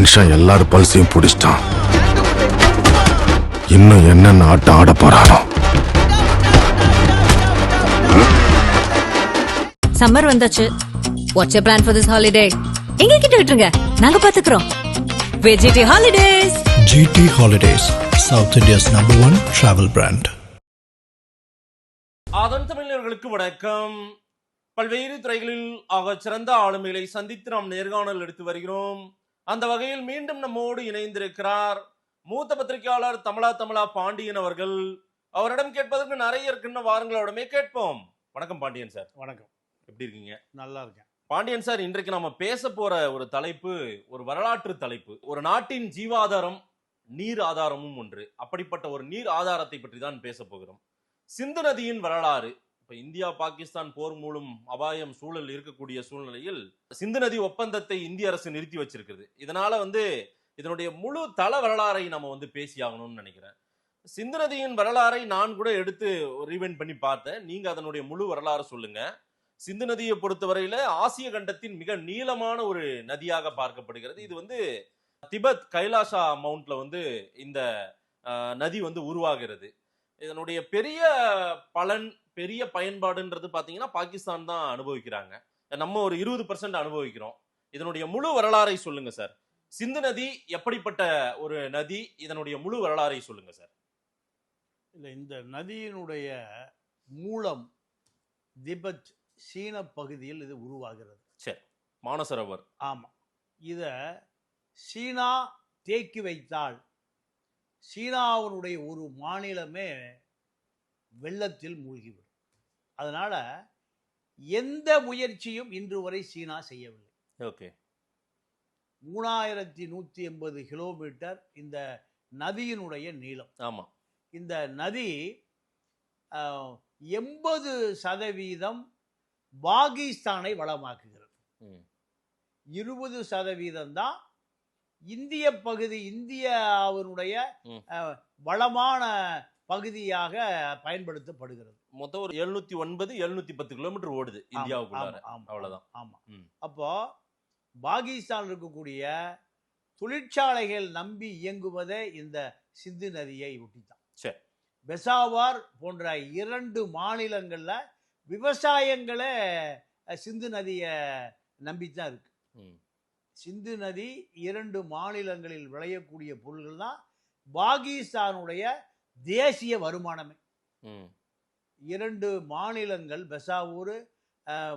மனுஷன் எல்லாரும் பல்சையும் பிடிச்சிட்டான். இன்னும் என்னென்ன ஆட்டம் ஆட போறானோ சம்மர் வந்தாச்சு. What's you plan for this holiday எங்க கிட்ட விட்டுருங்க. நாங்க பாத்துக்கிறோம். VGT holidays GT Holidays, South India's number one travel brand. அதன் தமிழர்களுக்கு வணக்கம். பல்வேறு துறைகளில் ஆக சிறந்த ஆளுமைகளை சந்தித்து நாம் நேர்காணல் எடுத்து வருகிறோம். அந்த வகையில் மீண்டும் நம்மோடு இணைந்திருக்கிறார் மூத்த பத்திரிகையாளர் தமிழா தமிழா பாண்டியன் அவர்கள். அவரிடம் கேட்பதற்கு நிறைய இருக்குன்னு வாருங்களோடமே கேட்போம். வணக்கம் பாண்டியன் சார். வணக்கம். எப்படி இருக்கீங்க? நல்லா இருக்கேன். பாண்டியன் சார் இன்றைக்கு நாம பேச போற ஒரு தலைப்பு ஒரு வரலாற்று தலைப்பு. ஒரு நாட்டின் ஜீவாதாரம் நீர் ஆதாரமும் ஒன்று. அப்படிப்பட்ட ஒரு நீர் ஆதாரத்தை பற்றி தான் பேச போகிறோம். சிந்து நதியின் வரலாறு இப்போ இந்தியா பாகிஸ்தான் போர் மூலம் அபாயம் சூழல் இருக்கக்கூடிய சூழ்நிலையில் சிந்து நதி ஒப்பந்தத்தை இந்திய அரசு நிறுத்தி வச்சிருக்கிறது. இதனால வந்து இதனுடைய முழு தள வரலாறை நம்ம வந்து பேசியாகணும்னு நினைக்கிறேன். சிந்து நதியின் வரலாறை நான் கூட எடுத்து ரீவெண்ட் பண்ணி பார்த்தேன். நீங்க அதனுடைய முழு வரலாறு சொல்லுங்க. சிந்து நதியை பொறுத்தவரையில ஆசிய கண்டத்தின் மிக நீளமான ஒரு நதியாக பார்க்கப்படுகிறது. இது வந்து திபெத் கைலாசா மவுண்ட்ல வந்து இந்த நதி வந்து உருவாகிறது. இதனுடைய பெரிய பலன் பெரிய பயன்பாடுன்றது பாத்தீங்கன்னா பாகிஸ்தான் தான் அனுபவிக்கிறாங்க. நம்ம ஒரு இருபது பர்சன்ட் அனுபவிக்கிறோம். இதனுடைய முழு வரலாறை சொல்லுங்க சார். சிந்து நதி எப்படிப்பட்ட ஒரு நதி? இதனுடைய முழு வரலாறை சொல்லுங்க சார். இல்லை இந்த நதியினுடைய மூலம் திபெத் சீன பகுதியில் இது உருவாகிறது. சரி. மானசரோவர். ஆமாம் இதை சீனா தேக்கி வைத்தால் சீனாவினுடைய ஒரு மாநிலமே வெள்ளத்தில் மூழ்கிவிடும். அதனால எந்த முயற்சியும் இன்று வரை சீனா செய்யவில்லை. ஓகே. மூணாயிரத்தி நூற்றி எண்பது கிலோமீட்டர் இந்த நதியினுடைய நீளம். ஆமா. இந்த நதி எண்பது சதவீதம் பாகிஸ்தானை வளமாக்குகிறது. இருபது சதவீதம் தான் இந்திய பகுதி இந்தியாவினுடைய வளமான பகுதியாக பயன்படுத்தப்படுகிறது. மொத்தம் ஒரு எழுநூத்தி ஒன்பது எழுநூத்தி பத்து கிலோமீட்டர் ஓடுது இந்தியாவுக்குள்ளார. அவ்வளவுதான். ஆமா. அப்போ பாகிஸ்தான் இருக்கக்கூடிய தொழிற்சாலைகள் நம்பி இயங்குவதே இந்த சிந்து நதியை ஒட்டித்தான். சரி. பெசாவார் போன்ற இரண்டு மாநிலங்கள்ல விவசாயங்களே சிந்து நதியை நம்பித்தான் இருக்கு. சிந்து நதி இரண்டு மாநிலங்களில் விளையக்கூடிய பொருள்கள் தான் பாகிஸ்தானுடைய தேசிய வருமானமே. இரண்டு மாநிலங்கள் பெசாவூர்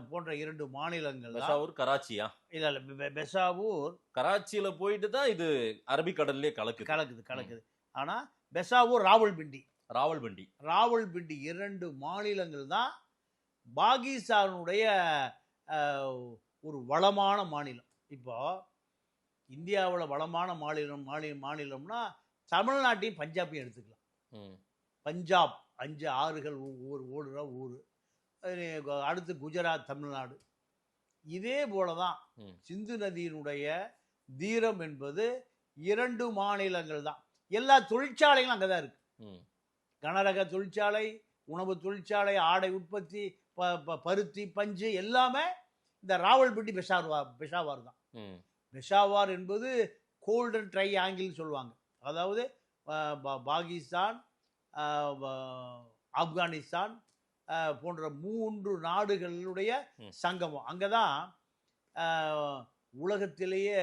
போன்ற இரண்டு மாநிலங்கள் தான் பெஷாவூர் கராச்சியா? இல்ல இல்ல பெசாவூர். கராச்சியில போயிட்டு தான் இது அரபிக்கடல்லே கலக்குது. கலக்குது கலக்குது. ஆனா பெசாவூர் ராவல்பிண்டி. ராவல்பண்டி. ராவல்பிண்டி இரண்டு மாநிலங்கள் தான் பாகிஸ்தானுடைய ஒரு வளமான மாநிலம். இப்போ இந்தியாவில் வளமான மாநிலம் மாநில மாநிலம்னா தமிழ்நாட்டையும் பஞ்சாபையும் எடுத்துக்கலாம். பஞ்சாப் அஞ்சு ஆறுகள் ஊர் ஓடுற ஊர் அடுத்து குஜராத் தமிழ்நாடு இதே போல தான். சிந்து நதியினுடைய தீரம் என்பது இரண்டு மாநிலங்கள் தான் எல்லா தொழிற்சாலைகளும் அங்கே தான் இருக்கு. கனரக தொழிற்சாலை உணவு தொழிற்சாலை ஆடை உற்பத்தி ப பருத்தி பஞ்சு எல்லாமே இந்த ராவல்பிண்டி பெஷாவார் பெஷாவார் தான். பெஷாவார் என்பது கோல்டன் ட்ரை ஆங்கிள் சொல்லுவாங்க. அதாவது பாகிஸ்தான் ஆப்கானிஸ்தான் போன்ற மூன்று நாடுகளுடைய. சங்கமம். அங்கே தான் உலகத்திலேயே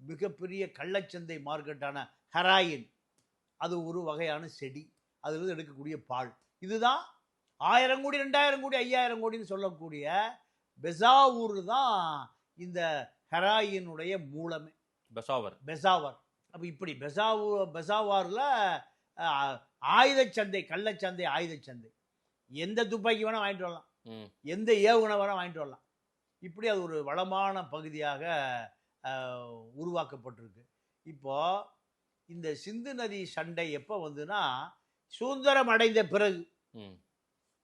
மிகப்பெரிய கள்ளச்சந்தை மார்க்கெட்டான ஹெராயின். அது ஒரு வகையான செடி. அதிலிருந்து எடுக்கக்கூடிய பால். இதுதான் ஆயிரம் கோடி ரெண்டாயிரம் கோடி ஐயாயிரம் கோடின்னு சொல்லக்கூடிய பெசாவூர் தான் இந்த ஹெராயினுடைய மூலமே. பெஷாவர் பெசாவர். அப்போ இப்படி பெசாவூர் பெசாவாரில் ஆயுதச்சந்தை கள்ளச்சந்தை ஆயுதச்சந்தை எந்த துப்பாக்கி வேணால் வாங்கிட்டு வரலாம். எந்த ஏவுகணை வேணால் வாங்கிட்டு வரலாம். இப்படி அது ஒரு வளமான பகுதியாக உருவாக்கப்பட்டிருக்கு. இப்போ இந்த சிந்து நதி சண்டை எப்போ வந்துன்னா சுதந்திரம் அடைந்த பிறகு.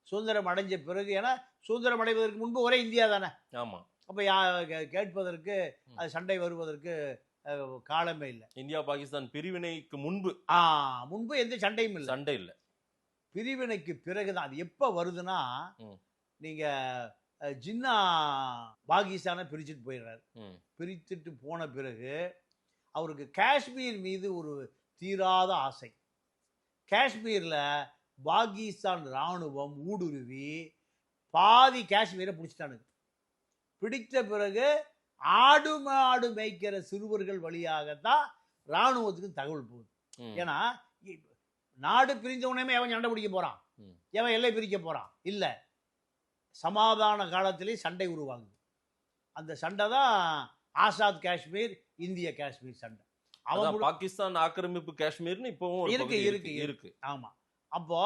சுதந்திரம் அடைஞ்ச பிறகு ஏன்னா சுதந்திரம் அடைவதற்கு முன்பு ஒரே இந்தியா தானே? ஆமா. அப்போ யா கேட்பதற்கு. அது சண்டை வருவதற்கு காலமே இல்லை. இந்தியா பாகிஸ்தான் பிரிவினைக்கு முன்பு. ஆ முன்பு எந்த சண்டையும் இல்லை. சண்டை இல்ல. பிரிவினைக்கு பிறகுதான். அது எப்போ வருதுன்னா ம். நீங்க அஹ், ஜின்னா பாகிஸ்தானை பிரிச்சுட்டு போயிடுறாரு. பிரித்துட்டு போன பிறகு அவருக்கு காஷ்மீர் மீது ஒரு தீராத ஆசை. காஷ்மீர்ல பாகிஸ்தான் ராணுவம் ஊடுருவி பாதி காஷ்மீரை பிடிச்சிட்டானுங்க. பிடித்த பிறகு ஆடு மாடு மேய்க்கிற சிறுவர்கள் வழியாகத்தான் ராணுவத்துக்கு தகவல் போகுது. ஏன்னா நாடு பிரிஞ்ச உடனே அவன் சண்டை பிடிக்க போறான். எவன் எல்லை பிரிக்க போறான். இல்ல சமாதான காலத்திலே சண்டை உருவாகுது. அந்த சண்டை தான் ஆசாத் காஷ்மீர் இந்திய காஷ்மீர் சண்டை. அவன் பாகிஸ்தான் ஆக்கிரமிப்பு காஷ்மீர்னு இப்பவும் இருக்கு, இருக்கு, இருக்கு ஆமா. அப்போ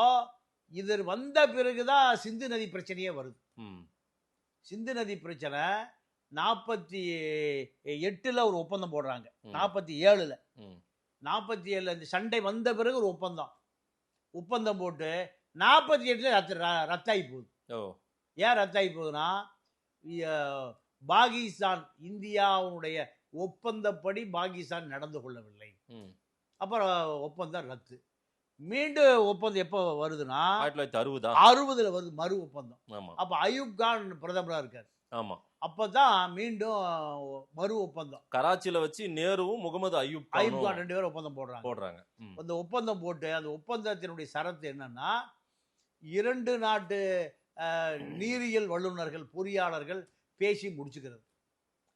இது வந்த பிறகுதான் சிந்து நதி பிரச்சனையே வருது. சிந்து நதி பிரச்சனை நாற்பத்தி எட்டுல ஒரு ஒப்பந்தம் போடுறாங்க. நாற்பத்தி ஏழுல. நாற்பத்தி ஏழுல இந்த சண்டை வந்த பிறகு ஒரு ஒப்பந்தம். ஒப்பந்தம் போட்டு நாற்பத்தி எட்டுல ரத்து ரத்தாகி போகுது. ஏன் ரத்தாகி போகுதுன்னா பாகிஸ்தான் இந்தியாவுடைய ஒப்பந்தப்படி பாகிஸ்தான் நடந்து கொள்ளவில்லை. அப்புறம் ஒப்பந்தம் ரத்து. மீண்டும் ஒப்பந்தம் எப்போ வருதுன்னா ஆயிரத்தி தொள்ளாயிரத்தி அறுபதா? அறுபதுல வருது மறு ஒப்பந்தம். ஆமா. அப்ப அயூப் கான் பிரதமரா இருக்கார். ஆமா. அப்பதான் மீண்டும் மறு ஒப்பந்தம். கராச்சியில வச்சு நேருவும் முகமது அயூப் கானும் கான் ரெண்டு பேரும் ஒப்பந்தம் போடுறாங்க. போடுறாங்க. அந்த ஒப்பந்தம் போட்டு அந்த ஒப்பந்தத்தினுடைய சரத்து என்னன்னா இரண்டு நாட்டு நீரியல் வல்லுநர்கள் பொறியாளர்கள் பேசி முடிச்சுக்கிறது.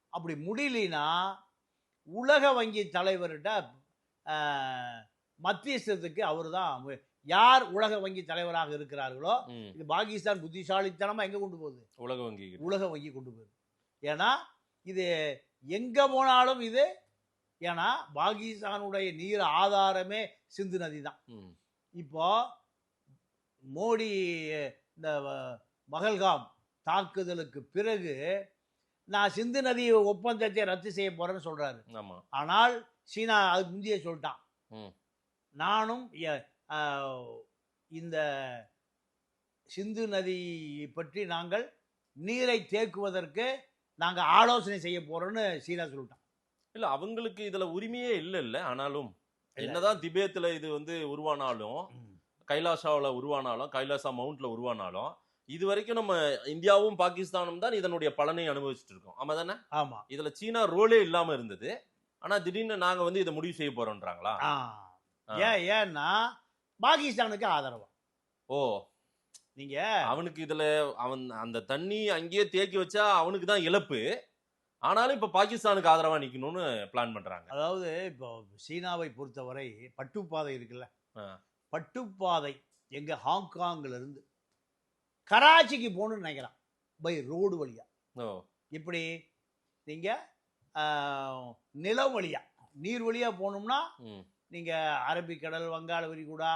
அப்படி முடியலனா உலக வங்கி தலைவர்கிட்ட மத்தியஸ்தத்துக்கு அவர் தான் யார் உலக வங்கி தலைவராக இருக்கிறார்களோ. இது பாகிஸ்தான் புத்திசாலித்தனமா எங்க கொண்டு போகுது? உலக வங்கி உலக வங்கி கொண்டு போகுது. ஏன்னா இது எங்க போனாலும் இது ஏன்னா பாகிஸ்தானுடைய நீர் ஆதாரமே சிந்து நதி தான். இப்போ மோடி இந்த பகல்காம் தாக்குதலுக்கு பிறகு நான் சிந்து நதி ஒப்பந்தத்தை ரத்து செய்ய போறேன்னு சொல்றாரு. ஆனால் சீனா அதுக்கு முந்தைய சொல்லிட்டான். நானும் இந்த சிந்து நதி பற்றி நாங்கள் நீரை தேக்குவதற்கு நாங்க ஆலோசனை செய்ய போறோம்னு சீனா சொல்லிட்டான். இல்ல அவங்களுக்கு இதுல உரிமையே இல்ல இல்ல. ஆனாலும். என்னதான் திபேத்ல இது வந்து உருவானாலும் கைலாசாவுல உருவானாலும் கைலாசா மவுண்ட்ல உருவானாலும் இது வரைக்கும் நம்ம இந்தியாவும் பாகிஸ்தானும் தான் இதனுடைய பலனை அனுபவிச்சுட்டு இருக்கோம். ஆமா தானே? ஆமா. இதுல சீனா ரோலே இல்லாம இருந்தது. ஆனா திடீர்னு நாங்க வந்து இதை முடிவு செய்ய போறோம்ன்றாங்களா. ஏன் ஏன்னா பாகிஸ்தானுக்கு ஆதரவா. ஓ. நீங்க அவனுக்கு இதுல அவன் அந்த தண்ணி அங்கேயே தேக்கி வச்சா அவனுக்கு தான் இழப்பு. ஆனாலும் இப்ப பாகிஸ்தானுக்கு ஆதரவா நிக்கணும்னு பிளான் பண்றாங்க. அதாவது இப்போ சீனாவை பொறுத்தவரை பட்டுப்பாதை இருக்குல்ல. பட்டுப்பாதை எங்க ஹாங்காங்ல இருந்து கராச்சிக்கு போகணும்னு நினைக்கிறான் பை ரோடு வழியா. ஓ. எப்படி நீங்க ஆ, நிலம் வழியா நீர் வழியா போகணும்னா ம், நீங்க அரபிக்கடல் வங்காள விரிகுடா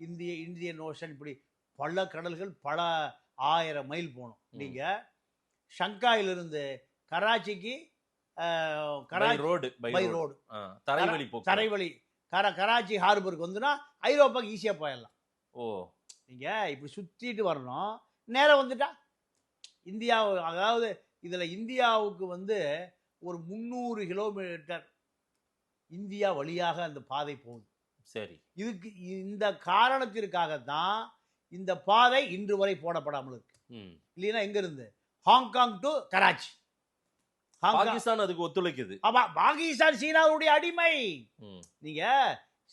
இந்திய இந்தியன் ஓஷன் இப்படி பல கடல்கள் பல ஆயிரம் மைல் போகணும். ம். நீங்க ஷங்காயிலிருந்து கராச்சிக்கு கராச்சி ரோடு பை ரோடு. தரைவழி தரைவழி. கர கராச்சி ஹார்பருக்கு வந்துன்னா ஐரோப்பாக்கு ஈஸியா போயிடலாம். ஓ. நீங்க இப்படி சுத்திட்டு வரணும். நேரம் வந்துட்டா. இந்தியா அதாவது இதுல இந்தியாவுக்கு வந்து ஒரு முந்நூறு கிலோமீட்டர் இந்தியா வழியாக அந்த பாதை போகுது. சரி. இதுக்கு இந்த காரணத்திற்காகத்தான் இந்த பாதை இன்று வரை போடப்படாமல் இருக்கு. ம். இல்லைன்னா எங்க இருந்து ஹாங்காங் டு கராச்சி. பாகிஸ்தான் அதுக்கு ஒத்துழைக்குது. ஆமா பாகிஸ்தான் சீனாவுடைய அடிமை. ம், நீங்க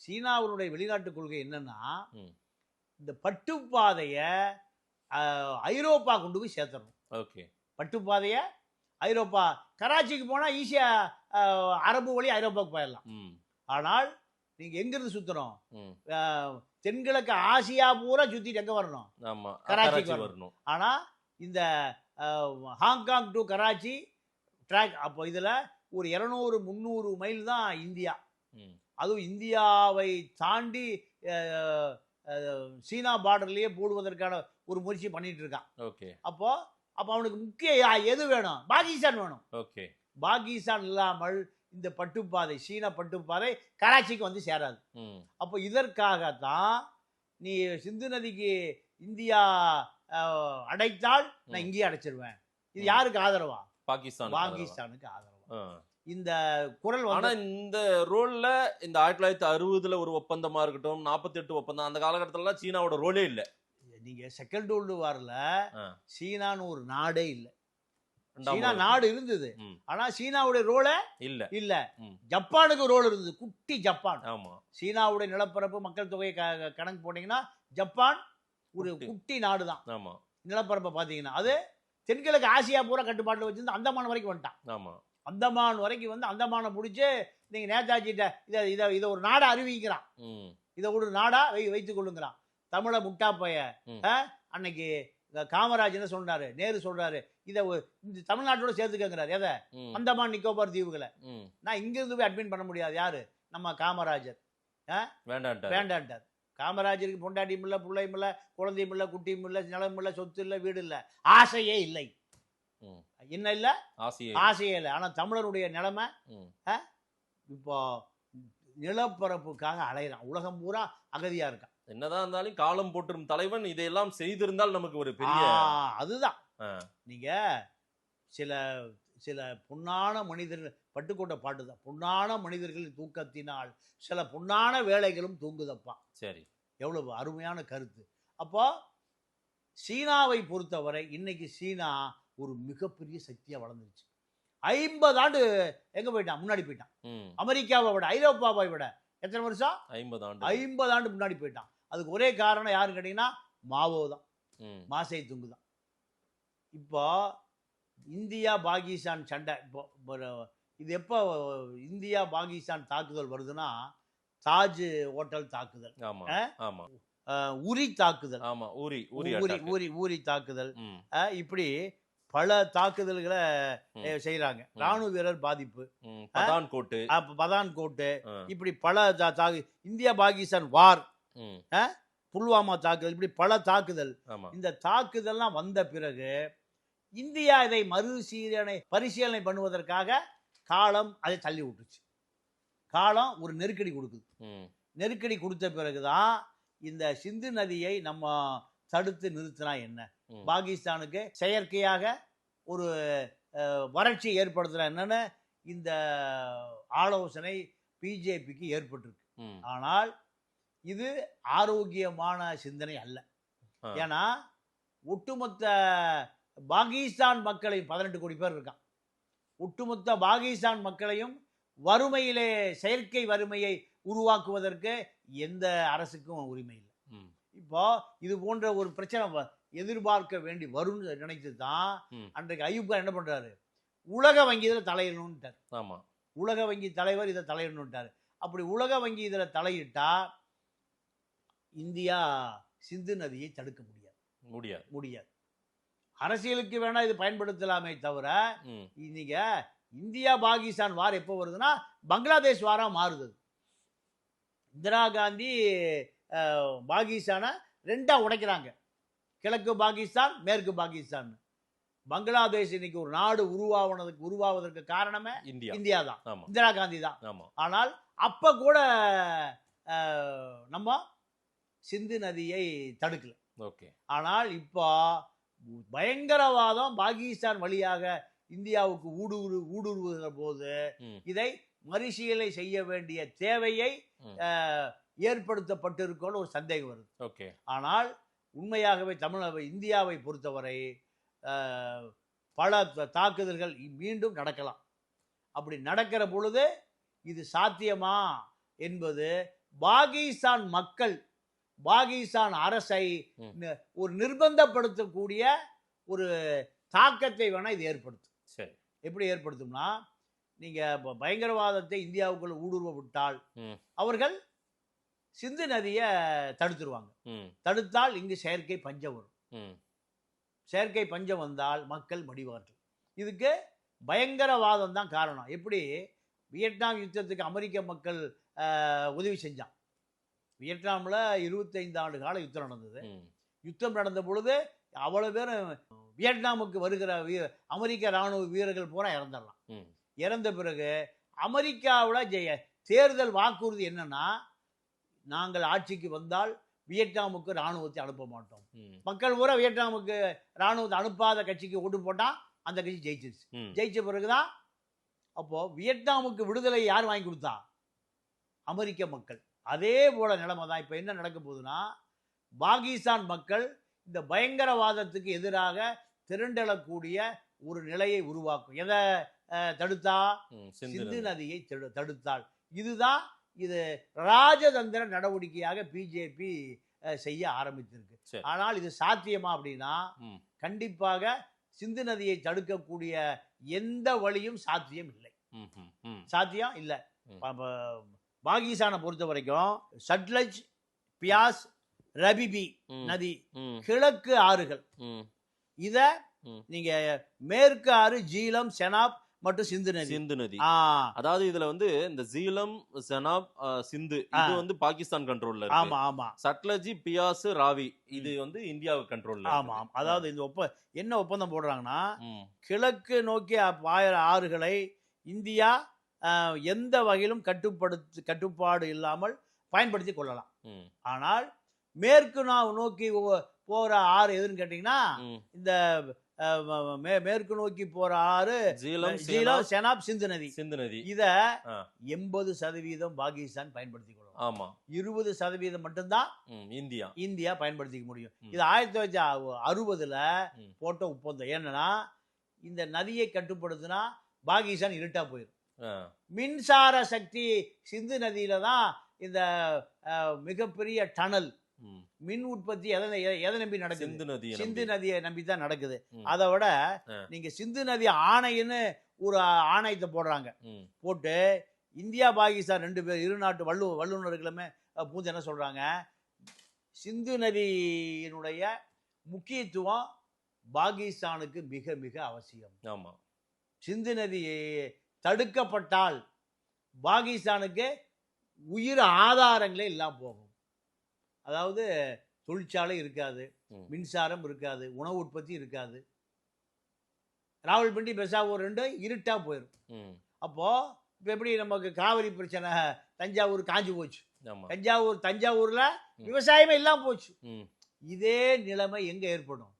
சீனாவுடைய வெளிநாட்டு கொள்கை என்னன்னா. இந்த பட்டுப்பாதைய ஐரோப்பா கொண்டு போய் சேர்த்தணும். ஓகே. பட்டுப்பாதைய ஐரோப்பா கராச்சிக்கு போனா ஈஸியா ஆஹ், அரபு வழி ஐரோப்பாவுக்கு போயிடலாம். ஆனால் நீங்க எங்க இருந்து சுத்தணும்? ம். ஆஹ், தென்கிழக்கு ஆசியா பூரா சுத்திட்டு எங்க வரணும்? கராச்சிக்கு கராச்சி வரணும். வரணும் ஆனா இந்த ஹாங்காங் டு கராச்சி ட்ராக் அப்போ இதுல ஒரு இருநூறு முந்நூறு மைல் தான் இந்தியா. அதுவும் இந்தியாவை தாண்டி சீனா பார்டர்லயே போடுவதற்கான ஒரு முயற்சி பண்ணிட்டு இருக்கான். ஓகே. அப்போ அப்போ அவனுக்கு முக்கிய எது வேணும்? பாகிஸ்தான் வேணும். ஓகே. பாகிஸ்தான் இல்லாமல் இந்த பட்டுப்பாதை சீன பட்டுப்பாதை கராச்சிக்கு வந்து சேராது. அப்போ இதற்காகத்தான் நீ சிந்து நதிக்கு இந்தியா அடைத்தால் நான். இங்கேயே அடைச்சிருவேன். இது. யாருக்கு ஆதரவா? பாகிஸ்தான் பாகிஸ்தானுக்கு ஆதரவா. இந்த குரல் ஆனா இந்த ரோல்ல இந்த ஆயிரத்தி தொள்ளாயிரத்தி அறுபதுல ஒரு ஒப்பந்தமா இருக்கட்டும் நாற்பத்தி எட்டு ஒப்பந்தம் அந்த காலகட்டத்துல சீனாவோட ரோலே இல்ல. நீங்க செகண்ட் வேர்ல்டு வார்ல. சீனான்னு ஒரு நாடே இல்லை. சீனா நாடு இருந்தது. ஆனா சீனாவுடைய ரோல இல்ல. இல்ல. ஜப்பானுக்கு ரோல் இருந்தது. குட்டி ஜப்பான். ஆமா. சீனாவுடைய நிலப்பரப்பு மக்கள் தொகை க- கணக்கு போட்டீங்கன்னா ஜப்பான் ஒரு குட்டி. நாடு தான் ஆமா. நிலப்பரப்பை பார்த்தீங்கன்னா அது தென்கிழக்கு ஆசியா பூரா கட்டுப்பாட்டில் வச்சிருந்து அந்தமான் வரைக்கும் வந்துட்டான். ஆமா. அந்தமான் வரைக்கும் வந்து அந்தமானை பிடிச்சி நீங்க நேதாஜிட்ட இதை இதை இதை ஒரு நாடா அறிவிக்கிறான். இதை ஒரு நாடா வை வைத்துக் கொள்ளுங்கிறான். தமிழை முட்டாப்பைய ம். ஆ? அன்னைக்கு இந்த காமராஜ் என்ன சொல்றாரு? நேரு சொல்றாரு இதை தமிழ்நாட்டோட சேர்த்துக்கங்கிறாரு. எதை? அந்தமான் நிக்கோபார் தீவுகளை. நான் இங்கிருந்து போய் அட்மிட் பண்ண முடியாது. யாரு? நம்ம காமராஜர். வேண்டான்ட்டார். காமராஜருக்கு பொண்டாட்டியும் இல்லை பிள்ளையும் இல்லை குழந்தையும் இல்லை குட்டியும் இல்லை நிலம் இல்லை சொத்து இல்லை வீடு இல்லை. ஆசையே இல்லை. என்ன இல்லை? ஆசையே இல்லை. ஆனால் தமிழருடைய நிலைமை. இப்போ நிலப்பரப்புக்காக அலையிறான். உலகம் பூரா அகதியா இருக்கான். என்னதான் இருந்தாலும் காலம் போற்றும் தலைவன் இதையெல்லாம் செய்திருந்தால் நமக்கு ஒரு பெரிய அதுதான். நீங்க சில சில பொன்னான மனிதர்கள் பட்டுக்கோட்டை பாட்டு தான் பொன்னான மனிதர்களின் தூக்கத்தினால் சில பொன்னான வேலைகளும் தூங்குதப்பா. சரி. எவ்வளவு அருமையான கருத்து. அப்போ சீனாவை பொறுத்தவரை இன்னைக்கு சீனா ஒரு மிகப்பெரிய சக்தியா வளர்ந்துருச்சு. ஐம்பது ஆண்டு எங்க போயிட்டான்? முன்னாடி போயிட்டான். அமெரிக்காவை விட ஐரோப்பாவை விட எத்தனை வருஷம்? ஐம்பது ஆண்டு. ஐம்பது ஆண்டு முன்னாடி போயிட்டான். அதுக்கு ஒரே காரணம் யாருன்னு கேட்டீங்கன்னா மாவோ தான் மாசை துங்கு தான் இப்போ இந்தியா பாகிஸ்தான் சண்டை. இப்போ இது எப்போ இந்தியா பாகிஸ்தான் தாக்குதல் வருதுன்னா தாஜ் ஹோட்டல் தாக்குதல். உரி தாக்குதல். ஆமா ஊரி attack. ஊரி ஊரி தாக்குதல். இப்படி பல தாக்குதல்களை ம். ராணுவ வீரர் பாதிப்பு. பதான் கோட்டு. பதான் கோட்டு. இப்படி பல தாக்கு இந்தியா பாகிஸ்தான் வார். புல்வாமா தாக்குதல் இப்படி பல தாக்குதல். இந்த தாக்குதல்லாம் வந்த பிறகு இந்தியா இதை மறுசீரணை பரிசீலனை பண்ணுவதற்காக காலம் அதை தள்ளி விட்டுச்சு. காலம் ஒரு நெருக்கடி கொடுக்குது. நெருக்கடி கொடுத்த பிறகுதான் இந்த சிந்து நதியை நம்ம தடுத்து நிறுத்தினா என்ன. பாகிஸ்தானுக்கு செயற்கையாக ஒரு வறட்சி ஏற்படுத்துனா என்னன்னு? இந்த ஆலோசனை பிஜேபிக்கு ஏற்பட்டிருக்கு. ஆனால் இது ஆரோக்கியமான சிந்தனை அல்ல. ஏன்னா ஒட்டுமொத்த பாகிஸ்தான் மக்களையும் பதினெட்டு கோடி பேர் இருக்கான் ஒட்டுமொத்த பாகிஸ்தான் மக்களையும் வறுமையிலே செயற்கை வறுமையை உருவாக்குவதற்கு எந்த அரசுக்கும் உரிமை இல்லை. இப்போ இது போன்ற ஒரு பிரச்சனை எதிர்பார்க்க வேண்டி வரும்னு நினைத்து தான். அன்றைக்கு கான் என்ன பண்றாரு? உலக வங்கி இதில் தலையிடணும்ட்டார். ஆமா. உலக வங்கி தலைவர் இதை தலையிடணுன்ட்டார் அப்படி உலக வங்கி இதில் தலையிட்டா இந்தியா சிந்து நதியை தடுக்க முடியாது. முடியாது. முடியாது. அரசியலுக்கு வேணா இது பயன்படுத்தலாமே தவிர நீங்க இந்தியா பாகிஸ்தான் வார் எப்போ வருதுன்னா பங்களாதேஷ் வாரா மாறுது. இந்திரா காந்தி பாகிஸ்தானை ரெண்டா உடைக்கிறாங்க. கிழக்கு பாகிஸ்தான் மேற்கு பாகிஸ்தான். பங்களாதேஷ் இன்னைக்கு ஒரு நாடு உருவாவனதுக்கு உருவாவதற்கு காரணமே இந்தியா. இந்தியா தான். இந்திரா காந்தி தான். ஆனால் அப்ப கூட நம்ம சிந்து நதியை தடுக்கல. ஓகே. ஆனால் இப்போ பயங்கரவாதம் பாகிஸ்தான் வழியாக இந்தியாவுக்கு ஊடுருவு ஊடுருவுகிற போது இதை மறுசீலை செய்ய வேண்டிய தேவையை ஏற்படுத்தப்பட்டிருக்கோன்னு ஒரு சந்தேகம் வருது. ஓகே. ஆனால் உண்மையாகவே தமிழ் இந்தியாவை பொறுத்தவரை பல தாக்குதல்கள் மீண்டும் நடக்கலாம். அப்படி நடக்கிற பொழுது இது சாத்தியமா என்பது பாகிஸ்தான் மக்கள் பாகிஸ்தான் அரசை ஒரு நிர்பந்தப்படுத்தக்கூடிய ஒரு தாக்கத்தை வேணா இது ஏற்படுத்தும். சரி. எப்படி ஏற்படுத்தும்னா நீங்க ப- பயங்கரவாதத்தை இந்தியாவுக்குள்ள ஊடுருவ விட்டால். அவர்கள் சிந்து நதியை தடுத்துருவாங்க. தடுத்தால் இங்கு செயற்கை பஞ்சம் வரும். செயற்கை பஞ்சம் வந்தால் மக்கள் மடிவார்கள். இதுக்கு பயங்கரவாதம் தான் காரணம். எப்படி? வியட்நாம் யுத்தத்துக்கு அமெரிக்க மக்கள் உதவி செஞ்சான். வியட்நாமில் இருபத்தைந்து ஆண்டு கால யுத்தம் நடந்தது. யுத்தம் நடந்த பொழுது அவ்வளோ பேரும் வியட்நாமுக்கு வருகிற வீ அமெரிக்க இராணுவ வீரர்கள் பூரா இறந்துடலாம். இறந்த பிறகு அமெரிக்காவில் ஜெய தேர்தல் வாக்குறுதி என்னன்னா நாங்கள் ஆட்சிக்கு வந்தால் வியட்நாமுக்கு இராணுவத்தை அனுப்ப மாட்டோம். மக்கள் பூரா வியட்நாமுக்கு இராணுவத்தை அனுப்பாத கட்சிக்கு ஓட்டு போட்டா அந்த கட்சி ஜெயிச்சிருச்சு. ஜெயிச்ச பிறகுதான் அப்போ வியட்நாமுக்கு விடுதலை யார் வாங்கி கொடுத்தா? அமெரிக்க மக்கள். அதே போல நிலைமை தான் இப்போ என்ன நடக்க போகுதுன்னா பாகிஸ்தான் மக்கள் இந்த பயங்கரவாதத்துக்கு எதிராக திரண்டெழக்கூடிய ஒரு நிலையை உருவாக்கும் எதை தடுத்தா சிந்து சிந்து நதி. நதியை தடு- தடுத்தாள் இதுதான் இது ராஜதந்திர நடவடிக்கையாக பிஜேபி செய்ய ஆரம்பித்திருக்கு. ஆனால் இது சாத்தியமா அப்படின்னா. கண்டிப்பாக சிந்து நதியை தடுக்கக்கூடிய எந்த வழியும் சாத்தியம் இல்லை. சாத்தியம் இல்ல பாகிஸ்தானை பொறுத்த வரைக்கும் சட்லஜ் பியாஸ் ரபிபி நதி கிழக்கு ஆறுகள். இத. நீங்க மேற்கு ஆறு ஜீலம் செனாப் மற்றும் சிந்து நதி. சிந்து நதி. அதாவது இதுல வந்து இந்த ஜீலம் செனாப் சிந்து இது. வந்து பாகிஸ்தான் கண்ட்ரோல்ல இருக்கு. ஆமா ஆமா. சட்லஜி பியாஸ் ராவி இது வந்து இந்தியாவு கண்ட்ரோல்ல ஆமா ஆமா. அதாவது இந்த ஒப்ப என்ன ஒப்பந்தம் போடுறாங்கன்னா கிழக்கு நோக்கி பாயிற ஆறுகளை இந்தியா எந்த வகையிலும் கட்டுப்படுத்து கட்டுப்பாடு இல்லாமல் பயன்படுத்தி கொள்ளலாம். ஆனால் மேற்கு நா- நோக்கி போற ஆறு எதுன்னு கேட்டீங்கன்னா. இந்த மேற்கு நோக்கி போற ஆறு ஜீலம் செனாப், சிந்து நதி. சிந்து நதி. இத. எண்பது சதவீதம் பாகிஸ்தான் பயன்படுத்தி கொள்ளலாம். ஆமா. இருபது சதவீதம் மட்டும்தான் இந்தியா. இந்தியா பயன்படுத்திக்க முடியும். இது ஆயிரத்தி தொள்ளாயிரத்தி அறுபதுல. போட்ட ஒப்பந்தம். என்னன்னா இந்த நதியை கட்டுப்படுத்தினா பாகிஸ்தான் இருட்டா போயிடும் மின்சார சக்தி சிந்து நதியில தான் இந்த மிகப்பெரிய டனல். மின் உற்பத்தி எதை எதை நம்பி நடக்குது? சிந்து நதி சிந்து நதியை நம்பி தான் நடக்குது. அதை விட. நீங்க சிந்து நதி ஆணைன்னு ஒரு ஆணையத்தை போடுறாங்க. போட்டு இந்தியா பாகிஸ்தான் ரெண்டு பேர் இரு நாட்டு வல்லு வல்லுநர்களுமே பூந்து என்ன சொல்றாங்க? சிந்து நதியினுடைய முக்கியத்துவம் பாகிஸ்தானுக்கு மிக மிக அவசியம். ஆமா. சிந்து நதி தடுக்கப்பட்டால் பாகிஸ்தானுக்கு உயிர் ஆதாரங்களே இல்லாம போகும். அதாவது தொழிற்சாலை இருக்காது. மின்சாரம் இருக்காது உணவு உற்பத்தி இருக்காது. ராவல்பிண்டி பெசாவூர் ரெண்டும் இருட்டா போயிடும் அப்போ இப்போ எப்படி நமக்கு காவிரி பிரச்சனை தஞ்சாவூர் காஞ்சி போச்சு. தஞ்சாவூர் தஞ்சாவூர்ல. விவசாயமே இல்லாம போச்சு. இதே நிலைமை எங்க ஏற்படும்?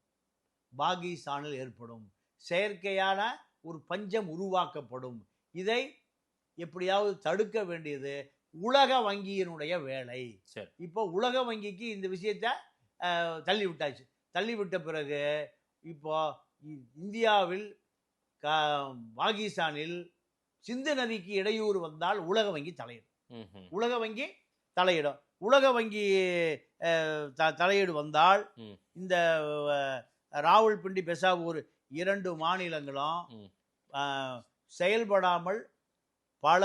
பாகிஸ்தானில் ஏற்படும். செயற்கையான ஒரு பஞ்சம் உருவாக்கப்படும். இதை எப்படியாவது தடுக்க வேண்டியது உலக வங்கியினுடைய வேலை. சரி. இப்போ உலக வங்கிக்கு இந்த விஷயத்த தள்ளி விட்டாச்சு. தள்ளி விட்ட பிறகு இப்போ இந்தியாவில் பாகிஸ்தானில் சிந்து நதிக்கு இடையூறு வந்தால் உலக வங்கி தலையிடும். உலக வங்கி தலையிடும். உலக வங்கி தலையீடு வந்தால். இந்த ராவல்பிண்டி பெசாவூர் இரண்டு மாநிலங்களும் செயல்படாமல் பல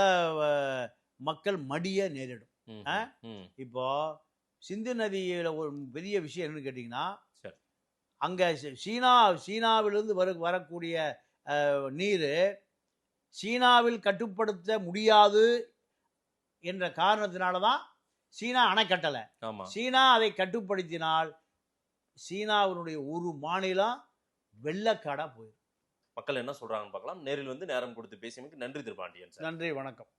மக்கள் மடிய நேரிடும். இப்போ சிந்து நதியில ஒரு பெரிய விஷயம் என்னன்னு கேட்டிங்கன்னா. அங்க சீனா சீனாவிலிருந்து வர வரக்கூடிய நீர் சீனாவில் கட்டுப்படுத்த முடியாது என்ற காரணத்தினால தான் சீனா அணை கட்டலை சீனா அதை கட்டுப்படுத்தினால் சீனாவினுடைய ஒரு மாநிலம் வெள்ளக்காடா போயிடும். மக்கள் என்ன சொல்றாங்கன்னு பார்க்கலாம். நேரில் வந்து நேரம் கொடுத்து பேசியமைக்கு நன்றி திருபாண்டியன் சார். நன்றி வணக்கம்.